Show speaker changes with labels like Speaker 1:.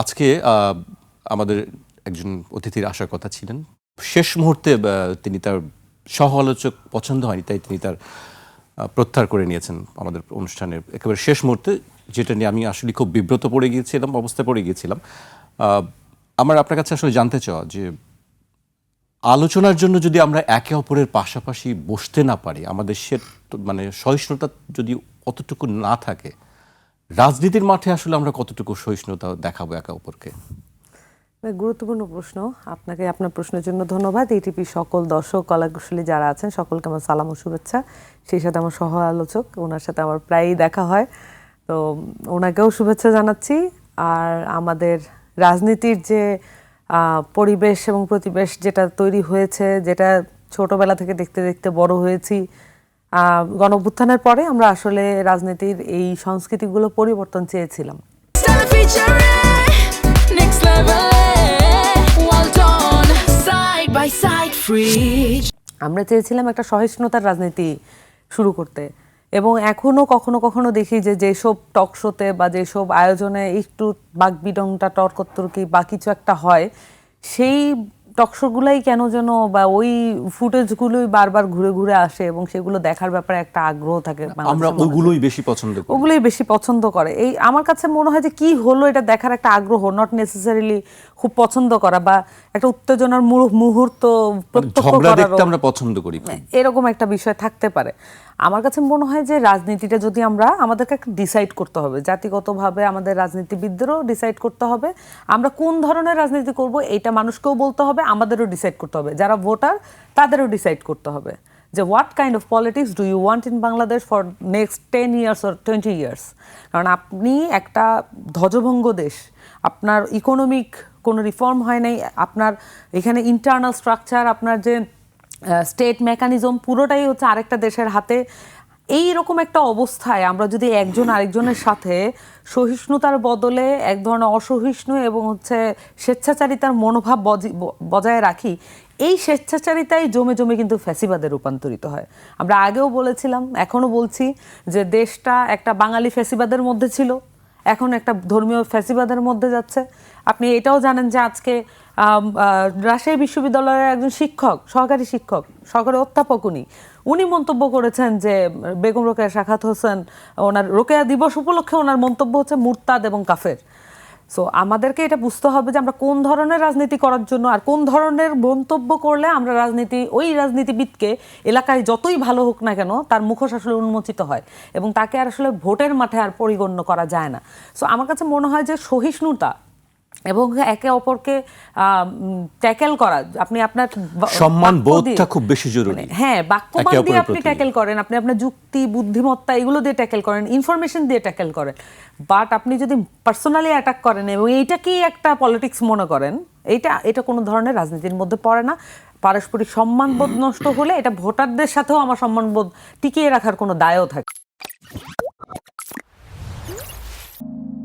Speaker 1: আজকে আমাদের একজন অতিথির আসার কথা ছিলেন। শেষ মুহূর্তে তিনি তার সহ আলোচক পছন্দ হয়নি, তাই তিনি তার প্রত্যাহার করে নিয়েছেন আমাদের অনুষ্ঠানের একেবারে শেষ মুহূর্তে, যেটা নিয়ে আমি আসলে খুব বিব্রত পড়ে গিয়েছিলাম, অবস্থায় পড়ে গিয়েছিলাম। আমার আপনার কাছে আসলে জানতে চাওয়া যে, আলোচনার জন্য যদি আমরা একে অপরের পাশাপাশি বসতে না পারি, আমাদের সে মানে সহিষ্ণুতা যদি অতটুকু না থাকে রাজনীতির মাঠে আসলে আমরা কতটুকু সহিষ্ণুতা দেখাবো একে অপরকে?
Speaker 2: গুরুত্বপূর্ণ প্রশ্ন। আপনাকে আপনার প্রশ্নের জন্য ধন্যবাদ। এটিপি সকল দর্শক, কলাকুশলী যারা আছেন, সকলকে আমার সালাম ও শুভেচ্ছা। সেই সাথে আমার সহ আলোচক ওনার সাথে আমার প্রায়ই দেখা হয়। তো, ওনাকেও শুভেচ্ছা জানাচ্ছি। আর আমাদের রাজনীতির যে পরিবেশ এবং প্রতিবেশ যেটা তৈরি হয়েছে, যেটা ছোটবেলা থেকে দেখতে দেখতে বড় হয়েছি গণ পরে আমরা আসলে রাজনীতির এই সংস্কৃতিগুলো পরিবর্তন চেয়েছিলাম. আমরা চেয়েছিলাম একটা সহিষ্ণুতার রাজনীতি শুরু করতে এবং এখনও কখনো কখনো দেখি যে যেসব টক শোতে বা যেসব আয়োজনে একটু বাকবিডংটা টর্কত্তরকি বা কিছু একটা হয় সেই টকশোগুলাই কেন যেন বা ওই ফুটেজগুলোই বারবার ঘুরে ঘুরে আসে এবং সেগুলো দেখার ব্যাপারে একটা আগ্রহ থাকে
Speaker 1: আমরা ওগুলোই বেশি পছন্দ করি।
Speaker 2: ওগুলোই বেশি পছন্দ করে। এই আমার কাছে মনে হয় যে কি হলো এটা দেখার একটা আগ্রহ নট নেসেসারিলি খুব পছন্দ করা বা একটা উত্তেজনার মুহূর্ত
Speaker 1: মানে
Speaker 2: প্রত্যক্ষ
Speaker 1: দেখতে আমরা পছন্দ করি।
Speaker 2: এরকম একটা বিষয় থাকতে পারে। আমার কাছে মনে হয় যে রাজনীতিটা যদি আমরা, আমাদেরকে ডিসাইড করতে হবে, জাতিগতভাবে আমাদের রাজনীতিবিদদেরও ডিসাইড করতে হবে, আমরা কোন ধরনের রাজনীতি করব এটা মানুষকেও বলতে হবে, আমাদেরও ডিসাইড করতে হবে। যারা ভোটার তাদেরও ডিসাইড করতে হবে যে what kind of politics do you want in Bangladesh for next ten years or twenty years কারণ আপনি একটা ধ্বজভঙ্গ দেশ, আপনার ইকোনমিক কোনো রিফর্ম হয় নাই, আপনার এখানে ইন্টারনাল স্ট্রাকচার আপনার যে স্টেট মেকানিজম পুরোটাই হচ্ছে আরেকটা দেশের হাতে। এই রকম একটা অবস্থায় আমরা যদি একজন আরেকজনের সাথে সহিষ্ণুতার বদলে এক ধরনের অসহিষ্ণু এবং হচ্ছে স্বেচ্ছাচারিতার মনোভাব বজি- বজায় রাখি, এই স্বেচ্ছাচারিতাই জমে জমে কিন্তু ফ্যাসিবাদে রূপান্তরিত হয়। আমরা আগেও বলেছিলাম, এখনও বলছি যে দেশটা একটা বাঙালি ফ্যাসিবাদের মধ্যে ছিল, এখন একটা ধর্মীয় ফ্যাসিবাদের মধ্যে যাচ্ছে। আপনি এটাও জানেন যে আজকে রাজশাহী বিশ্ববিদ্যালয়ের একজন শিক্ষক, সহকারী শিক্ষক, সহকারী অধ্যাপক উনি। উনি মন্তব্য করেছেন যে, বেগম রোকেয়া, সাখাত হোসেন, ওনার, রোকেয়া দিবস উপলক্ষে ওনার মন্তব্য হচ্ছে মুরতাদ এবং কাফের। সো আমাদেরকে এটা বুঝতে হবে যে আমরা কোন ধরনের রাজনীতি করার জন্য আর কোন ধরনের মন্তব্য করলে আমরা রাজনীতি, ওই রাজনীতিবিদকে এলাকায় যতই ভালো হোক না কেন তার মুখোশ আসলে উন্মোচিত হয় এবং তাকে আর আসলে ভোটের মাঠে আর পরিগণ্য করা যায় না। সো আমার কাছে মনে হয় যে সহিষ্ণুতা এবং একে অপরকে ট্যাকেল করা আপনি আপনার
Speaker 1: সম্মান বোধটা খুব বেশি জরুরি।
Speaker 2: মানে হ্যাঁ বাক্যবান দিয়ে আপনি ট্যাকেল করেন আপনি আপনার যুক্তি বুদ্ধিমত্তা এগুলো দিয়ে ট্যাকেল করেন ইনফরমেশন দিয়ে ট্যাকেল করেন। বাট আপনি যদি পার্সোনালি অ্যাটাক করেন এবং এইটাকেই একটা পলিটিক্স মনে করেন এইটা এটা কোনো ধরনের রাজনীতির মধ্যে পড়ে না। পারস্পরিক সম্মানবোধ নষ্ট হলে এটা ভোটারদের সাথেও আমার সম্মানবোধ টিকিয়ে রাখার কোনো দায়ও থাকে।